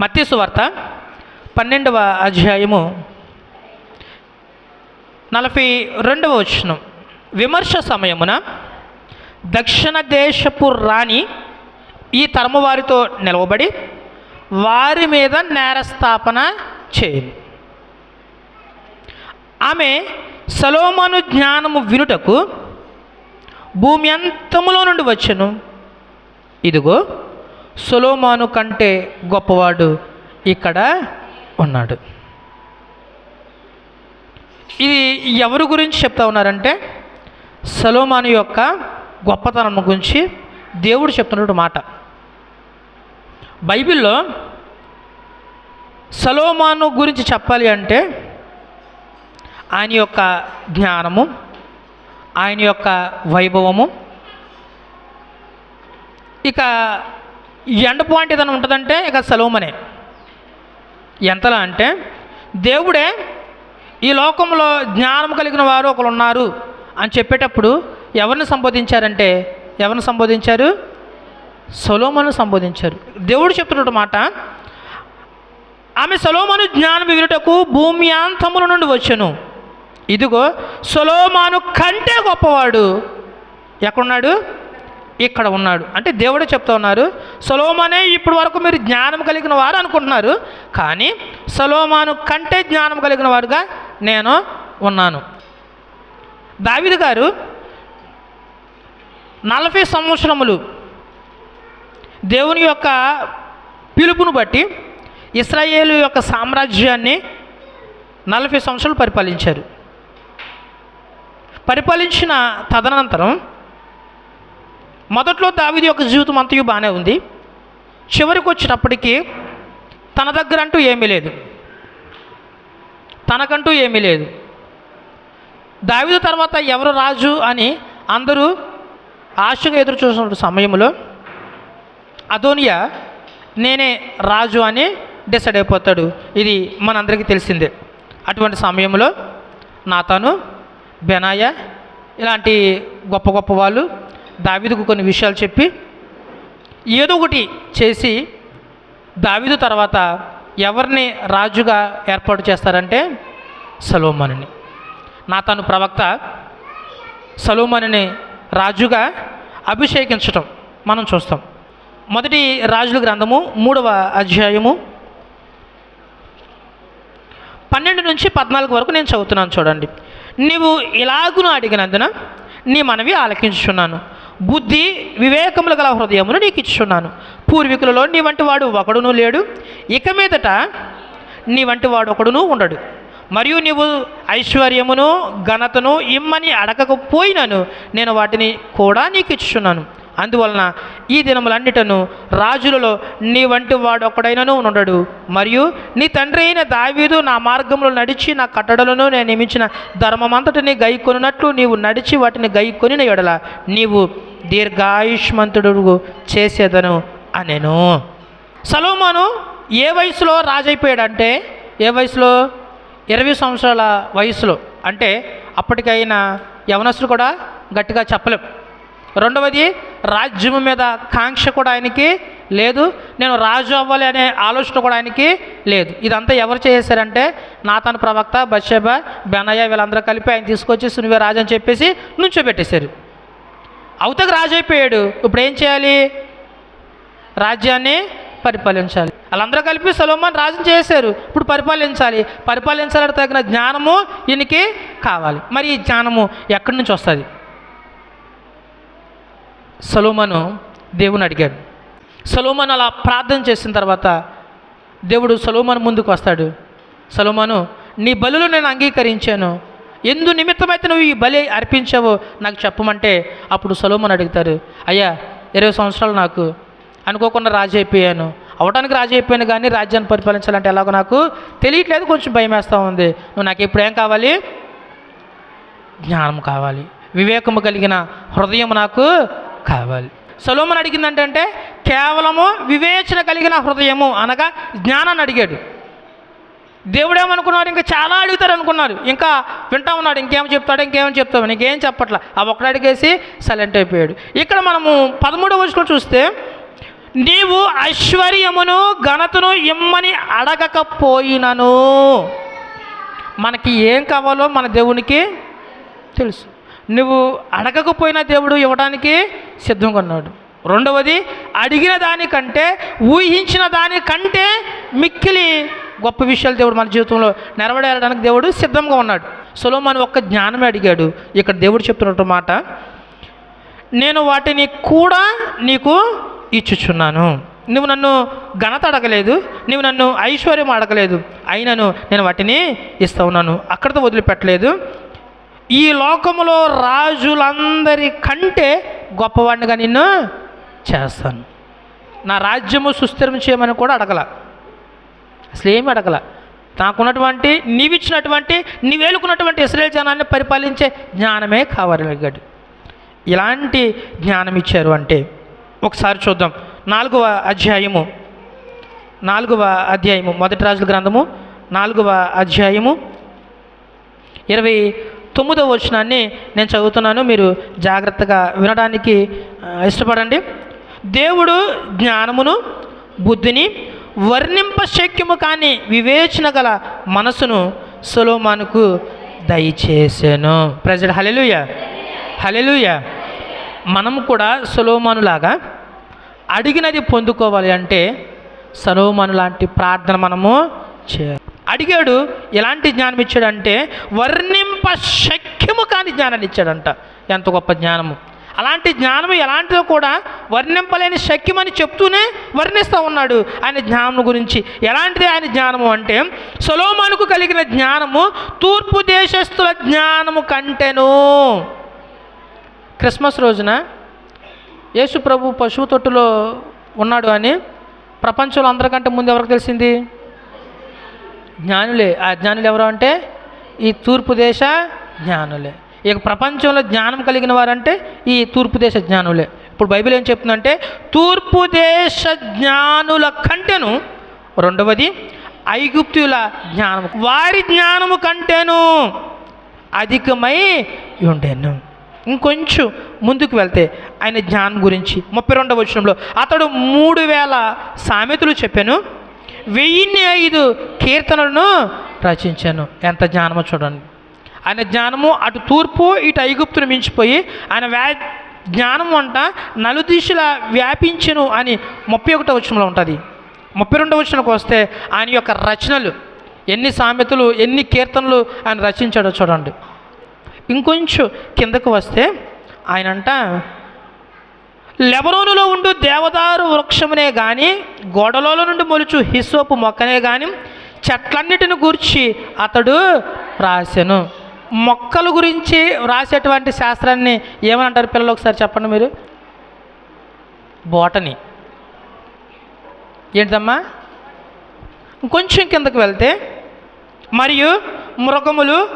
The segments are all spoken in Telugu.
మత్స్సు వార్త పన్నెండవ అధ్యాయము నలభై రెండవ వచనం. విమర్శ సమయమున దక్షిణ దేశపు రాణి ఈ తరము వారితో నిలవబడి వారి మీద నేరస్థాపన చేయను. ఆమె సలోమను జ్ఞానము వినుటకు భూమి అంతములో నుండి వచ్చను. ఇదిగో సొలోమాను కంటే గొప్పవాడు ఇక్కడ ఉన్నాడు. ఇది ఎవరి గురించి చెప్తా ఉన్నారంటే సలోమాను యొక్క గొప్పతనం గురించి దేవుడు చెప్తున్నటువంటి మాట. బైబిల్లో సలోమాను గురించి చెప్పాలి అంటే ఆయన యొక్క జ్ఞానము ఆయన యొక్క వైభవము ఇక ఎండ పాయింట్ ఏదైనా ఉంటుందంటే ఇక సలోమనే ఎంతలా అంటే దేవుడే ఈ లోకంలో జ్ఞానం కలిగిన వారు ఒకరు ఉన్నారు అని చెప్పేటప్పుడు ఎవరిని సంబోధించారంటే ఎవరిని సంబోధించారు? సొలోమను సంబోధించారు. దేవుడు చెప్తున్నట్టు మాట ఆమె సొలోమను జ్ఞానం వినుటకు భూమి అంతముల నుండి వచ్చాను. ఇదిగో సొలోమాను కంటే గొప్పవాడు ఎక్కడున్నాడు? ఇక్కడ ఉన్నాడు. అంటే దేవుడు చెప్తా ఉన్నారు సొలోమానే ఇప్పటి వరకు మీరు జ్ఞానం కలిగిన వారు అనుకుంటున్నారు కానీ సొలోమాను కంటే జ్ఞానం కలిగిన వారుగా నేను ఉన్నాను. దావిదు గారు నలభై సంవత్సరములు దేవుని యొక్క పిలుపును బట్టి ఇస్రాయేలు యొక్క సామ్రాజ్యాన్ని నలభై సంవత్సరాలు పరిపాలించారు. పరిపాలించిన తదనంతరం మొదట్లో దావిది యొక్క జీవితం అంతయు బాగానే ఉంది. చివరికి వచ్చినప్పటికీ తన దగ్గర అంటూ ఏమీ లేదు. తనకంటూ ఏమీ లేదు. దావిదు తర్వాత ఎవరు రాజు అని అందరూ ఆశగా ఎదురు చూసిన సమయంలో అదోనియా నేనే రాజు అని డిసైడ్ అయిపోతాడు. ఇది మనందరికీ తెలిసిందే. అటువంటి సమయంలో నాతాను బెనాయ ఇలాంటి గొప్ప గొప్ప వాళ్ళు దావిదుకు కొన్ని విషయాలు చెప్పి ఏదో ఒకటి చేసి దావిదు తర్వాత ఎవరిని రాజుగా ఏర్పాటు చేస్తారంటే సలోమనుని. నాతాను ప్రవక్త సలోమనుని రాజుగా అభిషేకించటం మనం చూస్తాం. మొదటి రాజుల గ్రంథము మూడవ అధ్యాయము పన్నెండు నుంచి పద్నాలుగు వరకు నేను చదువుతున్నాను చూడండి. నీవు ఇలాగును అడిగినందున నీ మనవి ఆలకించుచున్నాను. బుద్ధి వివేకములు గల హృదయమును నీకు ఇచ్చున్నాను పూర్వీకులలో నీ వంటి వాడు ఒకడును లేడు. ఇక మీదట నీ వంటి వాడు ఒకడును ఉండడు. మరియు నీవు ఐశ్వర్యమును ఘనతను ఇమ్మని అడగకపోయినను నేను వాటిని కూడా నీకు ఇచ్చున్నాను అందువలన ఈ దినములన్నిటను రాజులలో నీ వంటి వాడు ఒకడైనను ఉండడు. మరియు నీ తండ్రి అయిన దావీదు నా మార్గంలో నడిచి నా కట్టడలను నేను నియమించిన ధర్మమంతటిని గైకొనున్నట్లు నీవు నడిచి వాటిని గైకొనిన ఎడల నీవు దీర్ఘాయుష్మంతుడు చేసేదను అనెను. సలోమాను ఏ వయసులో రాజైపోయాడంటే? ఏ వయసులో? ఇరవై సంవత్సరాల వయసులో. అంటే అప్పటికైనా యవనస్తులు కూడా గట్టిగా చెప్పలేం. రెండవది రాజ్యం మీద కాంక్ష కూడా ఆయనకి లేదు నేను రాజు అవ్వాలి అనే ఆలోచన కూడా ఆయనకి లేదు. ఇదంతా ఎవరు చేశారంటే నాతన ప్రవక్త బషేబ బెనయ్య వీళ్ళందరూ కలిపి ఆయన తీసుకొచ్చి సునివే రాజు అని చెప్పేసి నుంచోబెట్టేశారు. అవతకు రాజు అయిపోయాడు. ఇప్పుడు ఏం చేయాలి? రాజ్యాన్ని పరిపాలించాలి. వాళ్ళందరూ కలిపి సలోమాన్ రాజు చేశారు. ఇప్పుడు పరిపాలించాలి. పరిపాలించాలంటే తగిన జ్ఞానము ఈయనకి కావాలి. మరి ఈ జ్ఞానము ఎక్కడి నుంచి వస్తుంది? సలోమను దేవుని అడిగాడు. సలోమన్ అలా ప్రార్థన చేసిన తర్వాత దేవుడు సలోమన్ ముందుకు వస్తాడు. సలోమను నీ బలులు నేను అంగీకరించాను. ఎందు నిమిత్తమైతే నువ్వు ఈ బలి అర్పించావో నాకు చెప్పమంటే అప్పుడు సలోమన్ అడుగుతారు అయ్యా ఇరవై సంవత్సరాలు నాకు అనుకోకుండా రాజు అయిపోయాను. అవడానికి రాజు అయిపోయాను కానీ రాజ్యాన్ని పరిపాలించాలంటే ఎలాగో నాకు తెలియట్లేదు కొంచెం భయం వేస్తూ ఉంది. నువ్వు నాకు ఇప్పుడు ఏం కావాలి? జ్ఞానం కావాలి. వివేకము కలిగిన హృదయం నాకు కావాలి. సొలోమన్ అడిగింది అంటే కేవలము వివేచన కలిగిన హృదయము అనగా జ్ఞానాన్ని అడిగాడు. దేవుడు ఏమనుకున్నారు ఇంకా చాలా అడుగుతారు అనుకున్నారు ఇంకా వింటా ఉన్నాడు. ఇంకేం చెప్తాడు ఇంకేం చెప్తాడు ఇంకేం చెప్పట్లా? ఆ ఒక్కడు అడిగేసి సైలెంట్ అయిపోయాడు. ఇక్కడ మనము పదమూడవ వచనం చూస్తే నీవు ఐశ్వర్యమును ఘనతను ఇమ్మని అడగకపోయినను. మనకి ఏం కావాలో మన దేవునికి తెలుసు. నువ్వు అడగకపోయినా దేవుడు ఇవ్వడానికి సిద్ధంగా ఉన్నాడు. రెండవది అడిగిన దానికంటే ఊహించిన దానికంటే మిక్కిలి గొప్ప విషయాలు దేవుడు మన జీవితంలో నెరవేరడానికి దేవుడు సిద్ధంగా ఉన్నాడు. సులోమాన్ ఒక్క జ్ఞానమే అడిగాడు. ఇక్కడ దేవుడు చెప్తున్నట్టు మాట నేను వాటిని కూడా నీకు ఇచ్చుచున్నాను. నువ్వు నన్ను ఘనత అడగలేదు నువ్వు నన్ను ఐశ్వర్యం అడగలేదు. అయినను నేను వాటిని ఇస్తా ఉన్నాను. అక్కడితో వదిలిపెట్టలేదు. ఈ లోకములో రాజులందరి కంటే గొప్పవాడినిగా నిన్ను చేస్తాను. నా రాజ్యము సుస్థిరం చేయమని కూడా అడగల. అసలు ఏమి అడగల. నాకున్నటువంటి నీవిచ్చినటువంటి నీవేలుకున్నటువంటి ఇస్రాయేల్ జనాన్ని పరిపాలించే జ్ఞానమే కావాలి ఇలాంటి జ్ఞానం ఇచ్చారు అంటే ఒకసారి చూద్దాం. నాలుగవ అధ్యాయము. నాలుగవ అధ్యాయము. మొదటి రాజుల గ్రంథము. నాలుగవ అధ్యాయము. ఇరవై తొమ్మిదవ వచనాన్ని నేను చదువుతున్నాను. మీరు జాగ్రత్తగా వినడానికి ఇష్టపడండి. దేవుడు జ్ఞానమును బుద్ధిని వర్ణింప శక్యము కాని వివేచన గల మనసును సులోమానుకు దయచేసాను. ప్రజలు హలెలుయ హలెలుయ మనం కూడా సులోమానులాగా అడిగినది పొందుకోవాలి అంటే సలోమాను లాంటి ప్రార్థన మనము చేయాలి. అడిగాడు ఎలాంటి జ్ఞానం ఇచ్చాడంటే వర్ణింప శక్యము కాని జ్ఞానాన్ని ఇచ్చాడంట ఎంత గొప్ప జ్ఞానము. అలాంటి జ్ఞానము ఎలాంటిదో కూడా వర్ణింపలేని శక్యమని చెప్తూనే వర్ణిస్తూ ఉన్నాడు. ఆయన జ్ఞానం గురించి ఎలాంటిది ఆయన జ్ఞానము అంటే సొలోమానుకు కలిగిన జ్ఞానము తూర్పు దేశస్థుల జ్ఞానము కంటెను. క్రిస్మస్ రోజున యేసు ప్రభు పశువు తొట్టులో ఉన్నాడు అని ప్రపంచంలో అందరికంటే ముందు ఎవరికి తెలిసింది? జ్ఞానులే. ఆ జ్ఞానులు ఎవరు అంటే? ఈ తూర్పు దేశ జ్ఞానులే. ఇక ప్రపంచంలో జ్ఞానం కలిగిన వారంటే ఈ తూర్పు దేశ జ్ఞానులే. ఇప్పుడు బైబిల్ ఏం చెప్తుందంటే తూర్పు దేశ జ్ఞానుల కంటేను రెండవది ఐగుప్తుల జ్ఞానము. వారి జ్ఞానము కంటేను అధికమై ఉండేను. ఇంకొంచెం ముందుకు వెళ్తే ఆయన జ్ఞానం గురించి. ముప్పై రెండవ వచనంలో అతడు మూడు వేల సామెతలు చెప్పాను. వెయ్యిన్ని ఐదు కీర్తనలను రచించాను. ఎంత జ్ఞానమో చూడండి. ఆయన జ్ఞానము అటు తూర్పు ఇటు ఐగుప్తును మించిపోయి ఆయన వ్యా జ్ఞానం అంట నలుదిశల వ్యాపించను అని ముప్పై ఒకటో వచనంలో ఉంటుంది. ముప్పై రెండవ వచనంకి వస్తే ఆయన యొక్క రచనలు ఎన్ని సామెతలు ఎన్ని కీర్తనలు ఆయన రచించాడో చూడండి. ఇంకొంచెం కిందకు వస్తే ఆయనంట లెబరోనులో ఉండు దేవదారు వృక్షమునే కానీ గోడలలో నుండి మొలుచు హిసోపు మొక్కనే కానీ చెట్లన్నిటిని గూర్చి అతడు రాసెను. మొక్కల గురించి రాసేటువంటి శాస్త్రాన్ని ఏమని పిల్లలు ఒకసారి చెప్పండి మీరు? బోటని. ఏంటమ్మా కొంచెం కిందకు వెళ్తే మరియు మృగములు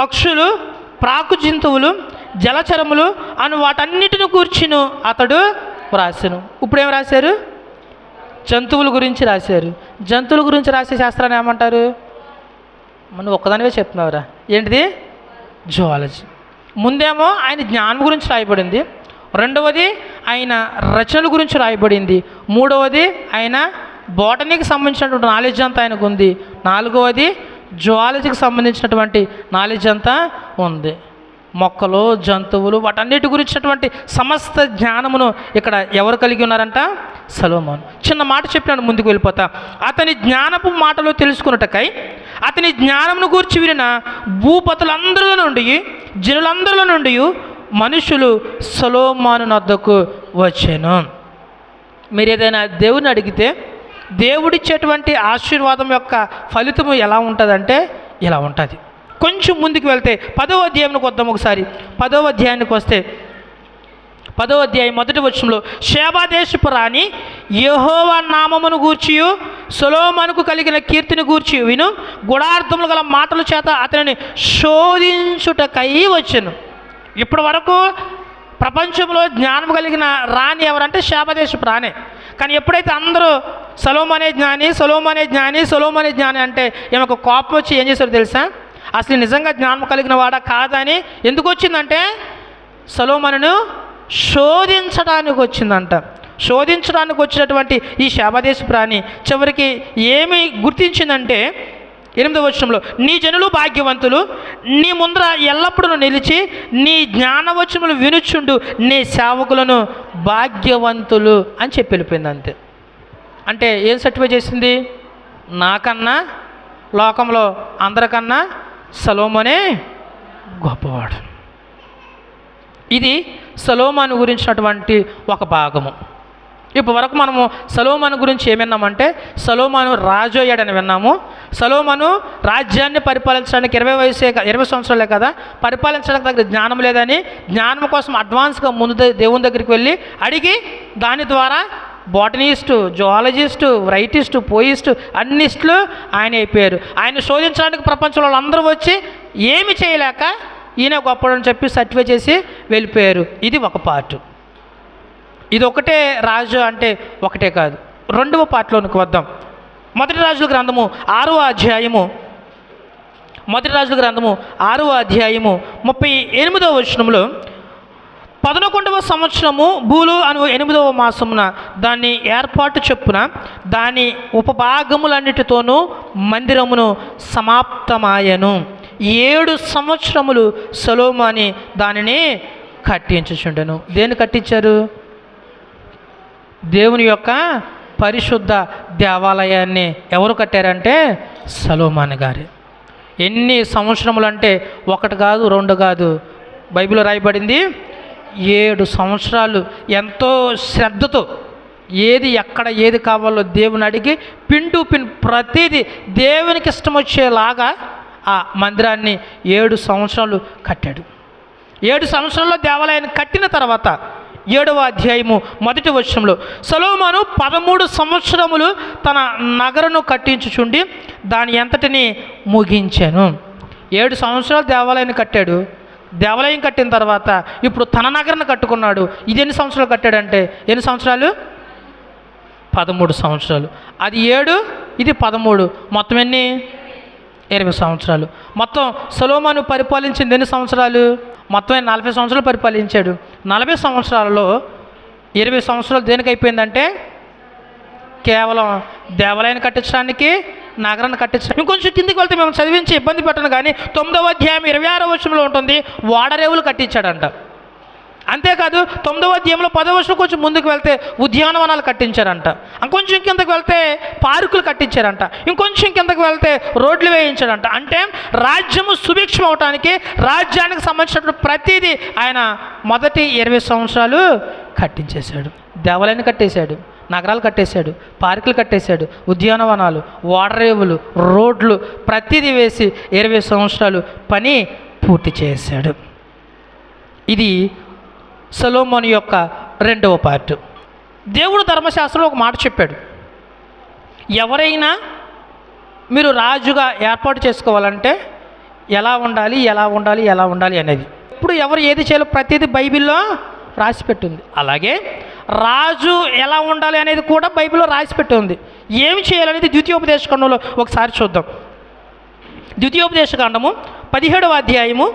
పక్షులు ప్రాకు జంతువులు జలచరములు అను వాటన్నిటిని కూర్చును అతడు వ్రాసెను. ఇప్పుడు ఏం రాశారు జంతువుల గురించి రాశారు. జంతువుల గురించి రాసే శాస్త్రాన్ని ఏమంటారు? మనం ఒక్కదానివే చెప్తున్నావురా. ఏంటిది? జువాలజీ. ముందేమో ఆయన జ్ఞానం గురించి రాయబడింది. రెండవది ఆయన రచనల గురించి రాయబడింది. మూడవది ఆయన బోటనీకి సంబంధించినటువంటి నాలెడ్జ్ అంతా ఆయనకు ఉంది నాలుగవది జువాలజీకి సంబంధించినటువంటి నాలెడ్జ్ అంతా ఉంది. మొక్కలు జంతువులు వాటన్నిటి గురించినటువంటి సమస్త జ్ఞానమును ఇక్కడ ఎవరు కలిగి ఉన్నారంట? సలోమోన్. చిన్న మాట చెప్పినాను ముందుకు వెళ్ళిపోతా. అతని జ్ఞానపు మాటలు తెలుసుకున్నటకై అతని జ్ఞానమును గూర్చి వినిన భూపతులందరిలో నుండి జనులందరిలో నుండి మనుషులు సలోమాను నద్దకు వచ్చాను. మీరు ఏదైనా దేవుని అడిగితే దేవుడిచ్చేటువంటి ఆశీర్వాదం యొక్క ఫలితము ఎలా ఉంటుందంటే ఇలా ఉంటుంది. కొంచెం ముందుకు వెళ్తే పదవ అధ్యాయంకి వద్దాం ఒకసారి. పదవ అధ్యాయానికి వస్తే పదవ అధ్యాయం మొదటి వచనంలో శేబాదేశపు రాణి యహోవా నామమును గూర్చియు సొలోమనుకు కలిగిన కీర్తిని గూర్చి విను గుణార్థములు గల మాటల చేత అతనిని శోధించుటకై వచ్చాను. ఇప్పటి వరకు ప్రపంచంలో జ్ఞానం కలిగిన రాణి ఎవరంటే శాపదేశపు రాణే. కానీ ఎప్పుడైతే అందరూ సలోమనే జ్ఞాని సలోమనే జ్ఞాని సలోమనే జ్ఞాని అంటే ఈమెకు కోపం వచ్చి ఏం చేశారు తెలుసా? అసలు నిజంగా జ్ఞానం కలిగిన వాడా కాదని ఎందుకు వచ్చిందంటే సలోమను శోధించడానికి వచ్చిందంట. శోధించడానికి వచ్చినటువంటి ఈ శాపదేశ ప్రాణి చివరికి ఏమి గుర్తించిందంటే ఎనిమిదవ వచనంలో నీ జనులు భాగ్యవంతులు నీ ముందర ఎల్లప్పుడూ నిలిచి నీ జ్ఞానవచనములు వినుచుండు నీ సేవకులను భాగ్యవంతులు అని చెప్పి వెళ్ళిపోయింది అంతే అంటే ఏం సర్టిఫై చేసింది? నాకన్నా లోకంలో అందరికన్నా సలోమనే గొప్పవాడు. ఇది సలోమాను గురించినటువంటి ఒక భాగము. ఇప్పటివరకు మనము సలోమాను గురించి ఏమిన్నామంటే విన్నామంటే సలోమాను రాజు అయ్యాడని విన్నాము. సలోమాను రాజ్యాన్ని పరిపాలించడానికి ఇరవై వయసే ఇరవై సంవత్సరాలే కదా పరిపాలించడానికి దగ్గర జ్ఞానం లేదని జ్ఞానం కోసం అడ్వాన్స్గా ముందు దేవుని దగ్గరికి వెళ్ళి అడిగి దాని ద్వారా బాటనిస్టు జువాలజిస్టు రైటిస్టు పోయిస్టు అన్నిస్టులు ఆయన అయిపోయారు. ఆయన శోధించడానికి ప్రపంచంలో అందరూ వచ్చి ఏమి చేయలేక ఈయన గొప్పడని చెప్పి సర్టిఫై చేసి వెళ్ళిపోయారు. ఇది ఒక పార్ట్. ఇది ఒకటే రాజు అంటే ఒకటే కాదు. రెండవ పాటలోనికి వద్దాం. మొదటి రాజుల గ్రంథము ఆరో అధ్యాయము. మొదటి రాజుల గ్రంథము ఆరో అధ్యాయము ముప్పై ఎనిమిదవ వచనంలో పదనకొండవ సంవత్సరము భూలు అను ఎనిమిదవ మాసమున దాన్ని ఏర్పాటు చెప్పున దాని ఉపభాగములన్నిటితోనూ మందిరమును సమాప్తమాయను. ఏడు సంవత్సరములు సలోమాని దానిని కట్టించుచుండెను. దేన్ని కట్టించారు? దేవుని యొక్క పరిశుద్ధ దేవాలయాన్ని ఎవరు కట్టారంటే సలోమాని గారి. ఎన్ని సంవత్సరములు అంటే ఒకటి కాదు రెండు కాదు. బైబిల్లో రాయబడింది ఏడు సంవత్సరాలు ఎంతో శ్రద్ధతో ఏది ఎక్కడ ఏది కావాలో దేవుని అడిగి పిన్ టు పిన్ ప్రతిదీ దేవునికి ఇష్టం వచ్చేలాగా ఆ మందిరాన్ని ఏడు సంవత్సరాలు కట్టాడు. ఏడు సంవత్సరాల్లో దేవాలయాన్ని కట్టిన తర్వాత ఏడవ అధ్యాయము మొదటి వర్షంలో సలోమాను పదమూడు సంవత్సరములు తన నగరను కట్టించుచుండి దాని ఎంతటిని ముగించాను. ఏడు సంవత్సరాలు దేవాలయాన్ని కట్టాడు. దేవాలయం కట్టిన తర్వాత ఇప్పుడు తన నగరాన్ని కట్టుకున్నాడు. ఇది ఎన్ని సంవత్సరాలు కట్టాడంటే? ఎన్ని సంవత్సరాలు? పదమూడు సంవత్సరాలు. అది ఏడు ఇది పదమూడు. మొత్తం ఎన్ని? ఇరవై సంవత్సరాలు. మొత్తం సలోమాను పరిపాలించింది ఎన్ని సంవత్సరాలు? మొత్తం నలభై సంవత్సరాలు పరిపాలించాడు. నలభై సంవత్సరాలలో ఇరవై సంవత్సరాలు దేనికి అయిపోయిందంటే కేవలం దేవాలయాన్ని కట్టించడానికి నగరాన్ని కట్టించడం ఇంకొంచెం కిందికి వెళ్తే మేము చదివించి ఇబ్బంది పెట్టను కానీ తొమ్మిదవ అధ్యాయం ఇరవై ఆరో వర్షంలో ఉంటుంది వాడరేవులు కట్టించాడంట. అంతేకాదు తొమ్మిదవ అధ్యాయంలో పదవ వర్షం కొంచెం ముందుకు వెళ్తే ఉద్యానవనాలు కట్టించారంట. ఇంకొంచెం కిందకు వెళ్తే పార్కులు కట్టించారంట. ఇంకొంచెం కిందకు వెళ్తే రోడ్లు వేయించారంట అంటే రాజ్యము సుభిక్షం అవటానికి రాజ్యానికి సంబంధించినటువంటి ప్రతిదీ ఆయన మొదటి ఇరవై సంవత్సరాలు కట్టించేశాడు. దేవాలయాన్ని కట్టేశాడు. నగరాలు కట్టేశాడు పార్కులు కట్టేశాడు ఉద్యానవనాలు ఓడరేవులు రోడ్లు ప్రతిదీ వేసి ఇరవై సంవత్సరాలు పని పూర్తి చేశాడు. ఇది సొలోమోని యొక్క రెండవ పార్ట్. దేవుడు ధర్మశాస్త్రంలో ఒక మాట చెప్పాడు. ఎవరైనా మీరు రాజుగా ఏర్పాటు చేసుకోవాలంటే ఎలా ఉండాలి ఎలా ఉండాలి ఎలా ఉండాలి అనేది. ఇప్పుడు ఎవరు ఏది చేయాలో ప్రతిదీ బైబిల్లో రాసి పెట్టింది. అలాగే రాజు ఎలా ఉండాలి అనేది కూడా బైబిల్లో రాసి పెట్టి ఉంది. ఏమి చేయాలనేది ద్వితీయోపదేశ ఖండంలో ఒకసారి చూద్దాం. ద్వితీయోపదేశ ఖండము పదిహేడవ అధ్యాయము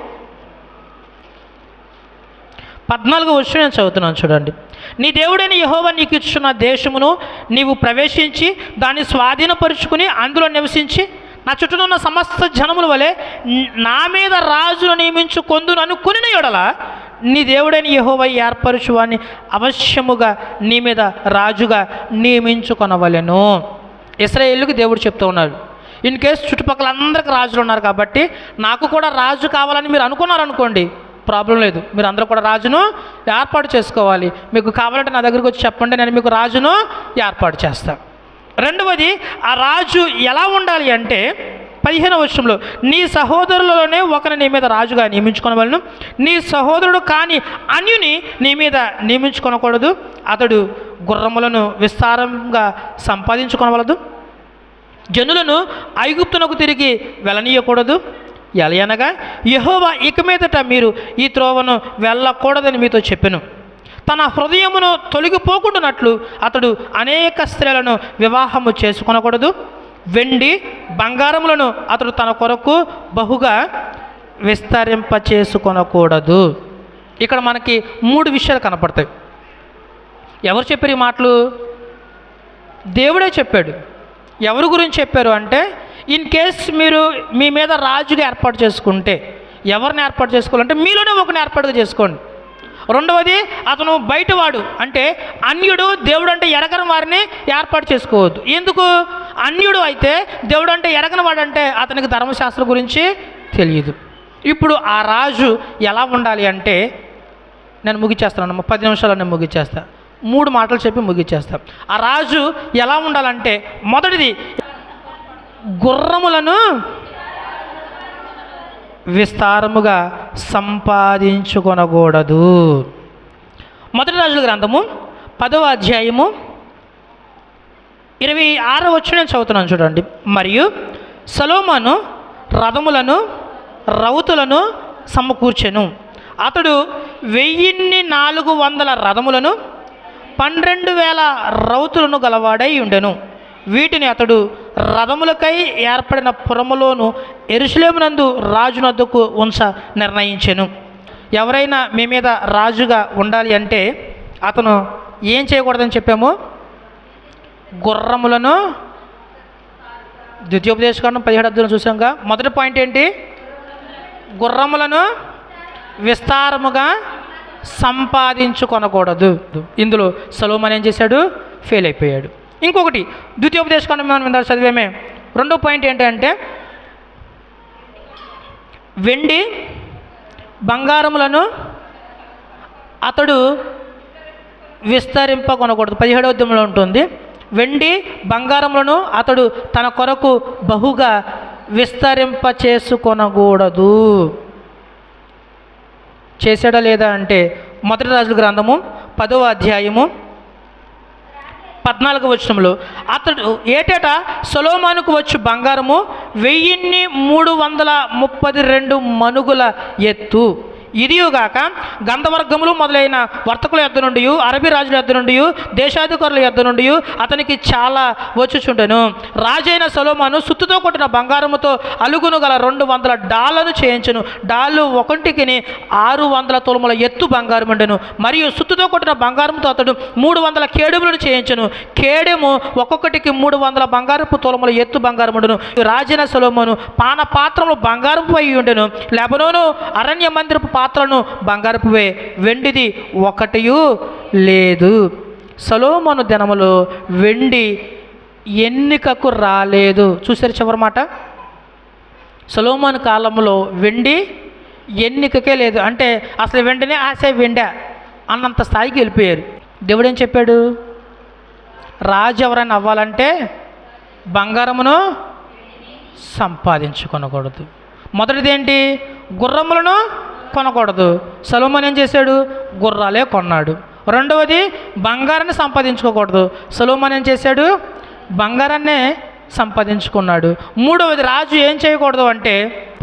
పద్నాలుగు వచ్చి నేను చదువుతున్నాను చూడండి. నీ దేవుడైన యహోవా నీకు ఇచ్చిన దేశమును నీవు ప్రవేశించి దాన్ని స్వాధీనపరుచుకుని అందులో నివసించి నా చుట్టూ ఉన్న సమస్త జనముల వలె నా మీద రాజును నియమించు కొందును అనుకుని ఎడల నీ దేవుడైన యహోవా ఏర్పరచువాన్ని అవశ్యముగా నీ మీద రాజుగా నియమించుకొనవలెను. ఇస్రాయేళ్ళకి దేవుడు చెప్తూ ఉన్నాడు ఇన్ కేస్ చుట్టుపక్కల అందరికి రాజులు ఉన్నారు కాబట్టి నాకు కూడా రాజు కావాలని మీరు అనుకున్నారనుకోండి ప్రాబ్లం లేదు. మీరు అందరూ కూడా రాజును ఏర్పాటు చేసుకోవాలి. మీకు కావాలంటే నా దగ్గరికి వచ్చి చెప్పండి నేను మీకు రాజును ఏర్పాటు చేస్తాను రెండవది ఆ రాజు ఎలా ఉండాలి అంటే పదిహేను వర్షంలో నీ సహోదరులలోనే ఒకరిని నీ మీద రాజుగా నియమించుకోనవలను. నీ సహోదరుడు కాని అన్యుని నీ మీద నియమించుకొనకూడదు. అతడు గుర్రములను విస్తారంగా సంపాదించుకొనవలదు. జనులను ఐగుప్తునకు తిరిగి వెళ్ళనీయకూడదు. ఎలయనగా యహోవా ఇక మీదట మీరు ఈ త్రోవను వెళ్ళకూడదని మీతో చెప్పాను. తన హృదయమును తొలగిపోకుండానట్లు అతడు అనేక స్త్రీలను వివాహము చేసుకొనకూడదు. వెండి బంగారములను అతడు తన కొరకు బహుగా విస్తరింప చేసుకొనకూడదు ఇక్కడ మనకి మూడు విషయాలు కనపడతాయి. ఎవరు చెప్పారు ఈ మాటలు? దేవుడే చెప్పాడు. ఎవరి గురించి చెప్పారు అంటే ఇన్ కేస్ మీరు మీ మీద రాజుగా ఏర్పాటు చేసుకుంటే ఎవరిని ఏర్పాటు చేసుకోవాలంటే మీలోనే ఒకరిని ఏర్పాటుగా చేసుకోండి. రెండవది అతను బయటవాడు. అంటే అన్యుడు దేవుడు అంటే ఎరగని వారిని ఏర్పాటు చేసుకోవద్దు. ఎందుకు? అన్యుడు అయితే దేవుడు అంటే ఎరగని వాడంటే అతనికి ధర్మశాస్త్రం గురించి తెలియదు. ఇప్పుడు ఆ రాజు ఎలా ఉండాలి అంటే నేను ముగిచ్చేస్తాను పది నిమిషాలు నేను ముగిచ్చేస్తా మూడు మాటలు చెప్పి ముగిచ్చేస్తా ఆ రాజు ఎలా ఉండాలంటే మొదటిది గుర్రములను విస్తారముగా సంపాదించుకొనకూడదు. మొదటి రాజుల గ్రంథము పదవ అధ్యాయము ఇరవై ఆరు వచ్చి నేను చదువుతున్నాను చూడండి. మరియు సలోమాను రథములను రౌతులను సమకూర్చెను. అతడు వెయ్యిన్ని నాలుగు వందల రథములను పన్నెండు వేల రౌతులను గలవాడై ఉండెను. వీటిని అతడు రథములకై ఏర్పడిన పురములోను ఎరుసలేమునందు రాజునద్దుకు ఉంచ నిర్ణయించెను. ఎవరైనా మీ మీద రాజుగా ఉండాలి అంటే అతను ఏం చేయకూడదని చెప్పాము? గుర్రములను ద్వితీయోపదేశకాండం పదిహేడు అధ్యాయం చూసాంగా మొదటి పాయింట్ ఏంటి? గుర్రములను విస్తారముగా సంపాదించుకొనకూడదు. ఇందులో సలోమన్ ఏం చేశాడు? ఫెయిల్ అయిపోయాడు. ఇంకొకటి ద్వితీయోపదేశకాండం మనం ఇందాక చదివేమే. రెండో పాయింట్ ఏంటంటే వెండి బంగారములను అతడు విస్తరింపకొనకూడదు. పదిహేడవ ఉద్యమంలో ఉంటుంది. వెండి బంగారములను అతడు తన కొరకు బహుగా విస్తరింప చేసుకొనకూడదు చేశాడా లేదా అంటే మొదటి రాజుల గ్రంథము పదవ అధ్యాయము పద్నాలుగు వచనంలో అతడు ఏటేటా? సొలోమానుకు వచ్చు బంగారము వెయ్యిన్ని మూడు వందల ముప్పది రెండు మనుగుల ఎత్తు. ఇదియుగాక గంధవర్గములు మొదలైన వర్తకుల యొద్ నుండి అరబీ రాజుల యొద్ నుండి దేశాధికారుల యొద్ నుండి అతనికి చాలా వచ్చుచుండెను. రాజైన సొలోమాను సుత్తుతో కొట్టిన బంగారముతో అలుగును గల రెండు వందల డాళ్ళను చేయించును. డాళ్ళు ఒకటికి ఆరు వందల తులముల ఎత్తు బంగారం ఉండెను మరియు సుత్తుతో కొట్టిన బంగారంతో అతడు మూడు వందల కేడుములను చేయించును. కేడెము ఒక్కొక్కటికి మూడు వందల బంగారపు తులముల ఎత్తు బంగారం ఉండెను రాజైన సొలోమోను పాన పాత్రములు బంగారపు అయి ఉండెను. లెబనోను అరణ్య మందిరపు పాత్రలను బంగారపువే వెండిది ఒకటియు లేదు. సలోమను దినములో వెండి ఎన్నికకు రాలేదు. చూసారు చివరి మాట? కాలంలో వెండి ఎన్నికకే లేదు. అంటే అసలు వెండినే ఆశ వెండా అన్నంత స్థాయికి వెళ్ళిపోయారు. దేవుడు ఏం చెప్పాడు? రాజు ఎవరైనా అవ్వాలంటే బంగారమును సంపాదించుకొనకూడదు. మొదటిదేంటి గుర్రములను కొనకూడదు సలోమన్ ఏం చేశాడు? గుర్రాలే కొన్నాడు. రెండవది బంగారాన్ని సంపాదించుకోకూడదు. సలోమన్ ఏం చేశాడు? బంగారాన్నే సంపాదించుకున్నాడు. మూడవది రాజు ఏం చేయకూడదు అంటే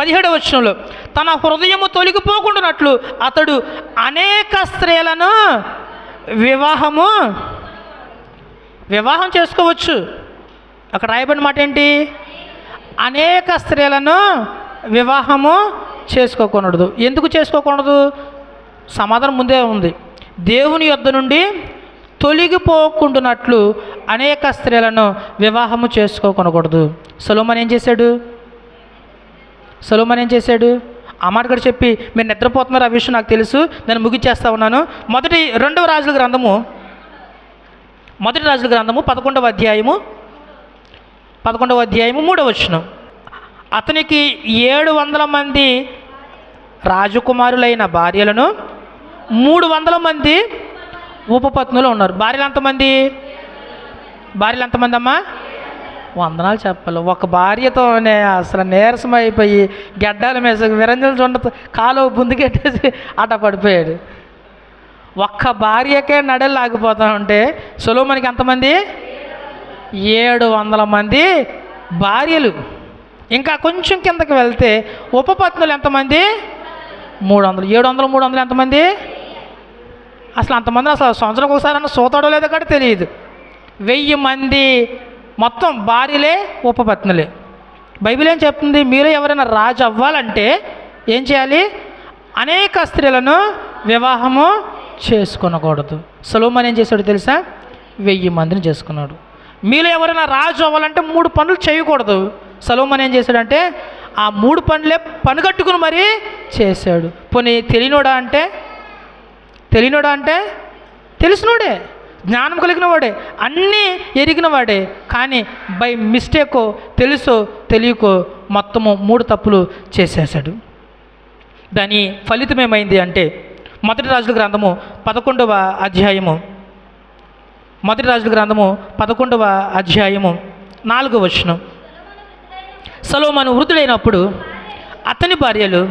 పదిహేడవ వచనంలో తన హృదయము తొలగిపోకుండానట్లు అతడు అనేక స్త్రీలను వివాహము వివాహం చేసుకోవచ్చు. అక్కడ రాయబడిన మాట ఏంటి అనేక స్త్రీలను వివాహము చేసుకోకూడదు. ఎందుకు చేసుకోకూడదు? సమాధానం ముందే ఉంది. దేవుని యొద్ద నుండి తొలగిపోకుండానట్లు అనేక స్త్రీలను వివాహము చేసుకోకొనకూడదు. సొలోమన్ ఏం చేశాడు? సొలోమన్ ఏం చేశాడు? ఆ మాట చెప్పి మీరు నిద్రపోతున్నారు ఆ విషయం నాకు తెలుసు నేను ముగిచ్చేస్తా ఉన్నాను. మొదటి రెండవ రాజుల గ్రంథము మొదటి రాజుల గ్రంథము పదకొండవ అధ్యాయము పదకొండవ అధ్యాయము మూడవ వచనం. అతనికి ఏడు వందల మంది రాజకుమారులైన భార్యలను మూడు వందల మంది ఉపపత్నులు ఉన్నారు. భార్యలు ఎంతమంది? భార్యలు ఎంతమంది అమ్మా వందనాలు చెప్పాలి. ఒక భార్యతోనే అసలు నీరసం అయిపోయి గడ్డాల మీద విరంజలు చూడ కాలు బుందుకెట్టేసి అట పడిపోయాడు. ఒక్క భార్యకే నడలు ఆగిపోతా ఉంటే సులోమనికి ఎంతమంది? ఏడు వందల మంది భార్యలు. ఇంకా కొంచెం కిందకి వెళ్తే ఉపపత్నులు ఎంతమంది? మూడు వందలు ఏడు వందలు మూడు వందలు ఎంతమంది? అసలు అంతమంది అసలు సంవత్సరం ఒకసారి అన్న సోతాడో లేదో కూడా తెలియదు. వెయ్యి మంది మొత్తం భార్యలే ఉపపత్నులే. బైబిల్ ఏం చెప్తుంది? మీరు ఎవరైనా రాజు అవ్వాలంటే ఏం చేయాలి? అనేక స్త్రీలను వివాహము చేసుకొనకూడదు. సలోమాన్ ఏం చేశాడు తెలుసా? వెయ్యి మందిని చేసుకున్నాడు. మీలో ఎవరైనా రాజు అవ్వాలంటే మూడు పనులు చేయకూడదు. సలోమాన్ ఏం చేశాడంటే ఆ మూడు పనులే పనుగట్టుకుని మరీ చేశాడు. పోనీ తెలియనోడా అంటే? తెలియనోడా అంటే? తెలిసినోడే. జ్ఞానం కలిగిన వాడే. అన్నీ ఎరిగిన వాడే. కానీ బై మిస్టేకో తెలుసో తెలియకో మొత్తము మూడు తప్పులు చేసేసాడు దాని ఫలితం ఏమైంది అంటే మొదటి రాజుల గ్రంథము పదకొండవ అధ్యాయము. మొదటి రాజుల గ్రంథము పదకొండవ అధ్యాయము. నాలుగవ వచనం. సలోమాను వృద్ధుడైనప్పుడు అతని భార్యలు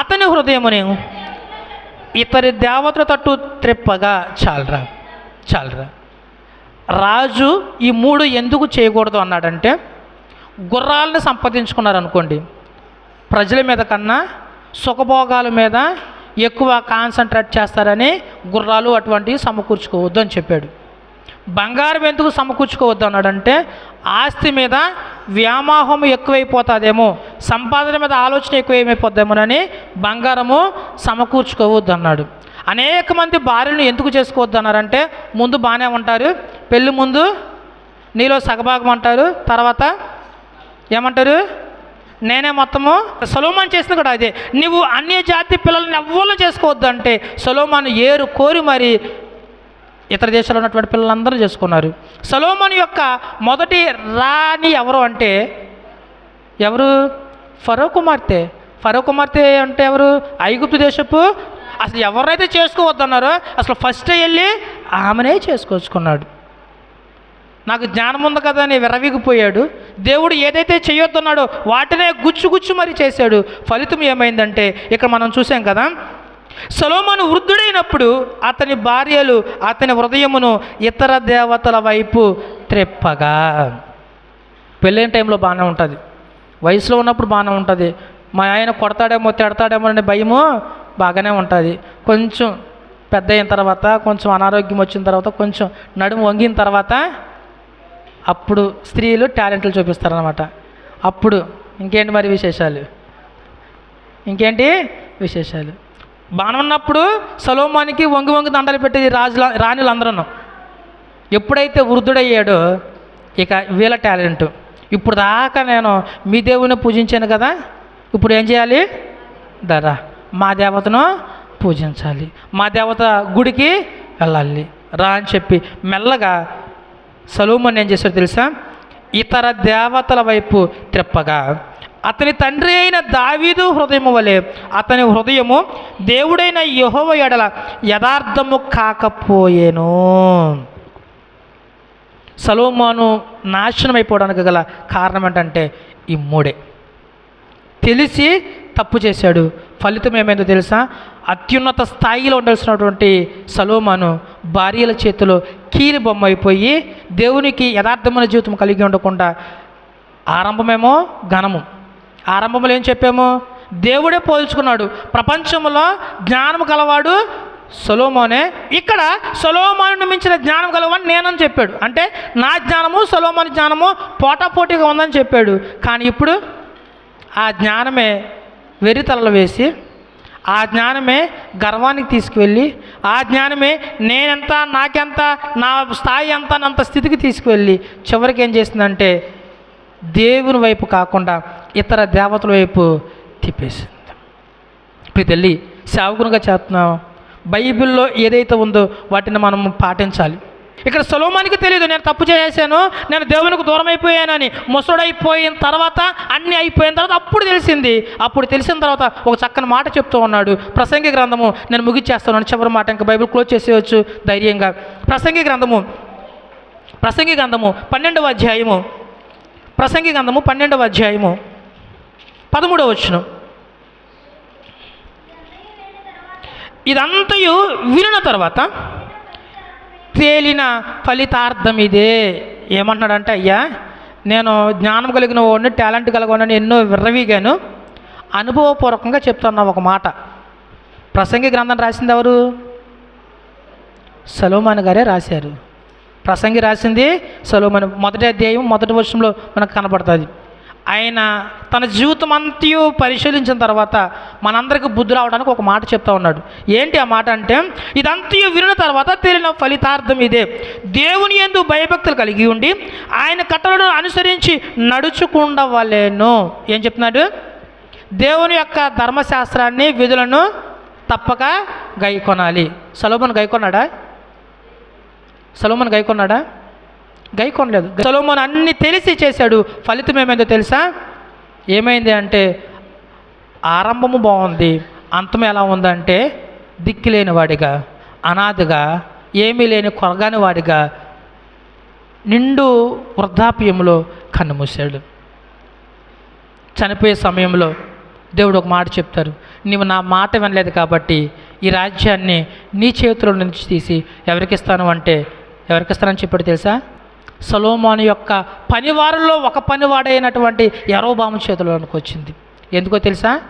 అతని హృదయముని ఇతరి దేవతల తట్టు త్రిప్పగా చాలరా చాలరా. రాజు ఈ మూడు ఎందుకు చేయకూడదు అన్నాడంటే గుర్రాలను సంపాదించుకున్నారనుకోండి. ప్రజల మీద కన్నా సుఖభోగాల మీద ఎక్కువ కాన్సన్ట్రేట్ చేస్తారని గుర్రాలు అటువంటివి సమకూర్చుకోవద్దు అని చెప్పాడు. బంగారం ఎందుకు సమకూర్చుకోవద్దు అన్నాడంటే ఆస్తి మీద వ్యామోహం ఎక్కువైపోతుందేమో సంపాదన మీద ఆలోచన ఎక్కువైపోద్దేమోనని బంగారము సమకూర్చుకోవద్దు అన్నాడు. అనేక మంది భార్యను ఎందుకు చేసుకోవద్దు అన్నారంటే ముందు బాగానే ఉంటారు పెళ్ళి ముందు నీలో సగభాగం అంటారు తర్వాత ఏమంటారు? నేనే మొత్తము సొలోమాన్ చేసిన కూడా అదే. నువ్వు అన్య జాతి పిల్లల్ని ఎవ్వరు చేసుకోవద్దు అంటే సొలోమాన్ ఏరు కోరి మరి ఇతర దేశాల్లో ఉన్నటువంటి పిల్లలందరూ చేసుకున్నారు. సలోమన్ యొక్క మొదటి రాణి ఎవరు అంటే ఎవరు? ఫరో కుమార్తె. ఫరో కుమార్తె అంటే ఎవరు? ఐగుప్తు దేశపు అసలు ఎవరైతే చేసుకోవద్దన్నారో అసలు ఫస్ట్ వెళ్ళి ఆమెనే చేసుకొచ్చుకున్నాడు. నాకు జ్ఞానం ఉంది కదా అని విరవిగిపోయాడు. దేవుడు ఏదైతే చేయొద్దన్నాడో వాటినే గుచ్చు గుచ్చు మరి చేశాడు. ఫలితం ఏమైందంటే ఇక్కడ మనం చూసాం కదా సలోమను వృద్ధుడైనప్పుడు అతని భార్యలు అతని హృదయమును ఇతర దేవతల వైపు త్రెప్పగా. పెళ్ళైన టైంలో బాగానే ఉంటుంది. వయసులో ఉన్నప్పుడు బాగానే ఉంటుంది. మా ఆయన కొడతాడేమో తిడతాడేమో అనే భయము బాగానే ఉంటుంది. కొంచెం పెద్ద అయిన తర్వాత కొంచెం అనారోగ్యం వచ్చిన తర్వాత కొంచెం నడుము వంగిన తర్వాత అప్పుడు స్త్రీలు టాలెంట్లు చూపిస్తారనమాట అప్పుడు ఇంకేంటి మరి విశేషాలు? ఇంకేంటి విశేషాలు? బాణం ఉన్నప్పుడు సలోమానికి వంగి వంగి దండలు పెట్టేది రాజుల రాణులందరూ. ఎప్పుడైతే వృద్ధుడయ్యాడో ఇక వీళ్ళ టాలెంట్. ఇప్పుడు దాకా నేను మీ దేవుని పూజించాను కదా ఇప్పుడు ఏం చేయాలి? దరా మా దేవతను పూజించాలి. మా దేవత గుడికి వెళ్ళాలి. రా అని చెప్పి మెల్లగా సలోమన్ ఏం చేశాడు తెలుసా? ఇతర దేవతల వైపు త్రిప్పగా అతని తండ్రి అయిన దావీదు హృదయము వలె అతని హృదయము దేవుడైన యహోవ ఎడల యథార్థము కాకపోయేను. సలోమాను నాశనం అయిపోవడానికి గల కారణం ఏంటంటే ఈ మూడే. తెలిసి తప్పు చేశాడు. ఫలితం ఏమైందో తెలుసా? అత్యున్నత స్థాయిలో ఉండాల్సినటువంటి సలోమాను భార్యల చేతిలో కీలి బొమ్మ అయిపోయి దేవునికి యథార్థమైన జీవితం కలిగి ఉండకుండా ఆరంభమేమో ఘనము. ఆరంభంలో ఏం చెప్పాము? దేవుడే పోల్చుకున్నాడు. ప్రపంచంలో జ్ఞానం గలవాడు సొలోమోనే. ఇక్కడ సొలోమోను మించిన జ్ఞానం గలవాడిని నేనని చెప్పాడు. అంటే నా జ్ఞానము సొలోమోని జ్ఞానము పోటాపోటీగా ఉందని చెప్పాడు. కానీ ఇప్పుడు ఆ జ్ఞానమే వెర్రితలలు వేసి ఆ జ్ఞానమే గర్వానికి తీసుకువెళ్ళి ఆ జ్ఞానమే నేనెంత నాకెంత నా స్థాయి ఎంత అంత స్థితికి తీసుకువెళ్ళి చివరికి ఏం చేసిందంటే దేవుని వైపు కాకుండా ఇతర దేవతల వైపు తిప్పేసింది. ఇప్పుడు తల్లి సేవకునిగా చేస్తున్నాం బైబిల్లో ఏదైతే ఉందో వాటిని మనం పాటించాలి. ఇక్కడ సులోమానికి తెలియదు నేను తప్పు చేశాను నేను దేవునికి దూరం అయిపోయానని ముసడైపోయిన తర్వాత అన్నీ అయిపోయిన తర్వాత అప్పుడు తెలిసింది. అప్పుడు తెలిసిన తర్వాత ఒక చక్కని మాట చెప్తూ ఉన్నాడు. ప్రసంగి గ్రంథము నేను ముగిచ్చేస్తాను చివరి మాట ఇంకా బైబిల్ క్లోజ్ చేసేయచ్చు ధైర్యంగా. ప్రసంగి గ్రంథము ప్రసంగి గ్రంథము పన్నెండవ అధ్యాయము ప్రసంగి గ్రంథము పన్నెండవ అధ్యాయము. పదమూడవ వచనం. ఇదంతయు వినిన తర్వాత తేలిన ఫలితార్థం ఇదే. ఏమంటున్నాడంటే అయ్యా నేను జ్ఞానం కలిగిన వాడిని టాలెంట్ కలిగిన ఎన్నో విర్రవీగాను అనుభవపూర్వకంగా చెప్తున్నా ఒక మాట. ప్రసంగి గ్రంథం రాసింది ఎవరు? సలోమాన్ గారే రాశారు. ప్రసంగి రాసింది సలోమాన్. మొదటి అధ్యాయం మొదటి వర్షంలో మనకు కనపడుతుంది. ఆయన తన జీవితం అంతయు పరిశీలించిన తర్వాత మనందరికీ బుద్ధి రావడానికి ఒక మాట చెప్తా ఉన్నాడు. ఏంటి ఆ మాట అంటే ఇదంతయు వినిన తర్వాత తేలిన ఫలితార్థం ఇదే. దేవుని ఎందు భయభక్తులు కలిగి ఉండి ఆయన కట్టలను అనుసరించి నడుచుకుండవలేను. ఏం చెప్తున్నాడు? దేవుని యొక్క ధర్మశాస్త్రాన్ని విధులను తప్పక గైకొనాలి. సలోమన్ గైకొన్నాడా? సలోమన్ గైకొన్నాడా? గైకొనలేదు సొలోమోన్ అన్ని తెలిసి చేశాడు. ఫలితం ఏమైందో తెలుసా? ఏమైంది అంటే ఆరంభము బాగుంది. అంతం ఎలా ఉందంటే దిక్కులేని వాడిగా అనాథగా ఏమీ లేని కొరగాని వాడిగా నిండు వృద్ధాప్యంలో కన్నుమూశాడు. చనిపోయే సమయంలో దేవుడు ఒక మాట చెప్తారు. నీవు నా మాట వినలేదు కాబట్టి ఈ రాజ్యాన్ని నీ చేతుల నుంచి తీసి ఎవరికి ఇస్తాను? అంటే ఎవరికి ఇస్తానని చెప్పాడు తెలుసా? సలోమాను యొక్క పనివారుల్లో ఒక పనివాడైనటువంటి ఎరోబాము చేతిలోనికి వచ్చింది ఎందుకో తెలుసా?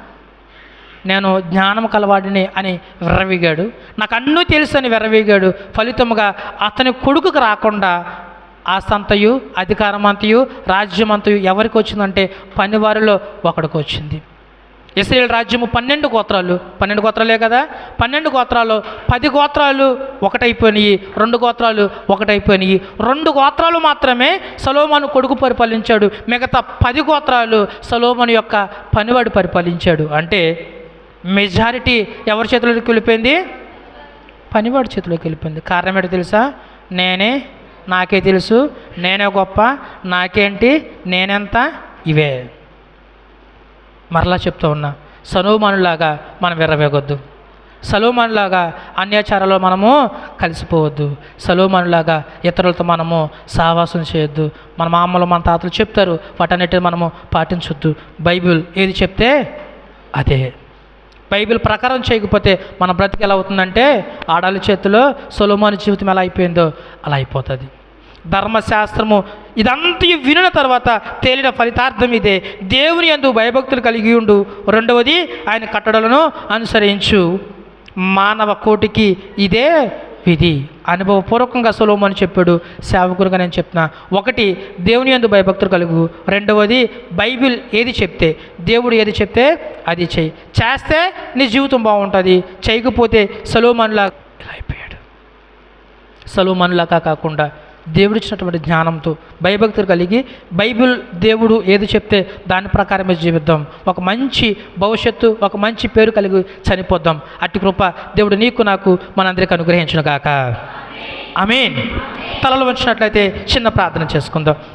నేను జ్ఞానం కలవాడిని అని విర్రవీగాడు. నాకు అన్నీ తెలుసు అని విర్రవీగాడు. ఫలితముగా అతని కొడుకుకు రాకుండా ఆ సంతయు అధికారమంతయు రాజ్యమంతయు ఎవరికి వచ్చిందంటే పనివారిలో ఒకడికి వచ్చింది ఇస్రాయేల్ రాజ్యము పన్నెండు గోత్రాలు. పన్నెండు గోత్రాలే కదా? పన్నెండు గోత్రాలు. పది గోత్రాలు ఒకటైపోయినాయి రెండు గోత్రాలు ఒకటైపోయినాయి. రెండు గోత్రాలు మాత్రమే సలోమాను కొడుకు పరిపాలించాడు. మిగతా పది గోత్రాలు సలోమాను యొక్క పనివాడు పరిపాలించాడు. అంటే మెజారిటీ ఎవరి చేతిలోకి వెళ్ళిపోయింది? పనివాడి చేతిలోకి వెళ్ళిపోయింది. కారణం ఏంటో తెలుసా? నేనే నాకే తెలుసు. నేనే గొప్ప. నాకేంటి? నేనెంత? ఇవే. మరలా చెప్తూ ఉన్నా సలోమానులాగా మనం విర్రవేగొద్దు. సలోమానులాగా అన్యాచారాల్లో మనము కలిసిపోవద్దు. సలోమానులాగా ఇతరులతో మనము సావాసం చేయొద్దు. మన మామలు మన తాతలు చెప్తారు వాటన్నిటిని మనము పాటించొద్దు. బైబిల్ ఏది చెప్తే అదే. బైబిల్ ప్రకారం చేయకపోతే మన బ్రతికి ఎలా అవుతుందంటే ఆడాలి చేతిలో సొలోమాను జీవితం ఎలా అయిపోయిందో అలా అయిపోతుంది. ధర్మశాస్త్రము. ఇదంతా వినిన తర్వాత తేలిన ఫలితార్థం ఇదే. దేవుని యందు భయభక్తులు కలిగి ఉండు. రెండవది ఆయన కట్టడలను అనుసరించు. మానవ కోటికి ఇదే విధి. అనుభవపూర్వకంగా సొలోమని చెప్పాడు. సేవకులుగా నేను చెప్తున్నా. ఒకటి దేవుని యందు భయభక్తులు కలుగు. రెండవది బైబిల్ ఏది చెప్తే దేవుడు ఏది చెప్తే అది చెయ్యి. చేస్తే నీ జీవితం బాగుంటుంది. చేయకపోతే సలోమన్లా అయిపోయాడు. సలోమన్లాగా కాకుండా దేవుడిచ్చినటువంటి జ్ఞానంతో భయభక్తులు కలిగి బైబిల్ దేవుడు ఏది చెప్తే దాని ప్రకారమే జీవిద్దాం. ఒక మంచి భవిష్యత్తు ఒక మంచి పేరు కలిగి చనిపోద్దాం. అట్టి కృప దేవుడు నీకు నాకు మనందరికీ అనుగ్రహించును గాక మీన్ తలలు వచ్చినట్లయితే చిన్న ప్రార్థన చేసుకుందాం.